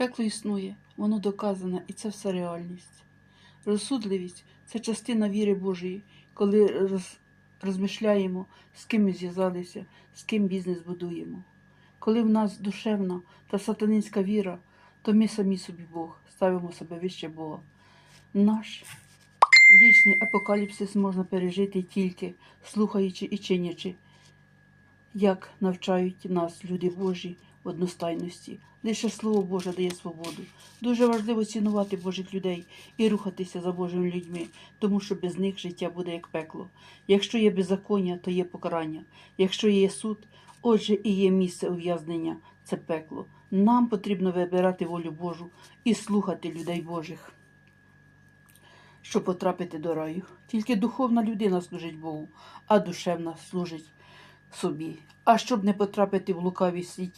Пекло існує, воно доказане, і це все реальність. Розсудливість це частина віри Божої, коли роз, розмишляємо, з ким ми зв'язалися, з ким бізнес будуємо. Коли в нас душевна та сатанинська віра, то ми самі собі Бог, ставимо себе вище Бога. Наш лічний апокаліпсис можна пережити тільки слухаючи і чинячи, як навчають нас люди Божі в одностайності. Лише Слово Боже дає свободу. Дуже важливо цінувати Божих людей і рухатися за Божими людьми, тому що без них життя буде як пекло. Якщо є беззаконня, то є покарання. Якщо є суд, отже і є місце ув'язнення це пекло. Нам потрібно вибирати волю Божу і слухати людей Божих, щоб потрапити до раю. Тільки духовна людина служить Богу, а душевна служить собі. А щоб не потрапити в лукаві світ,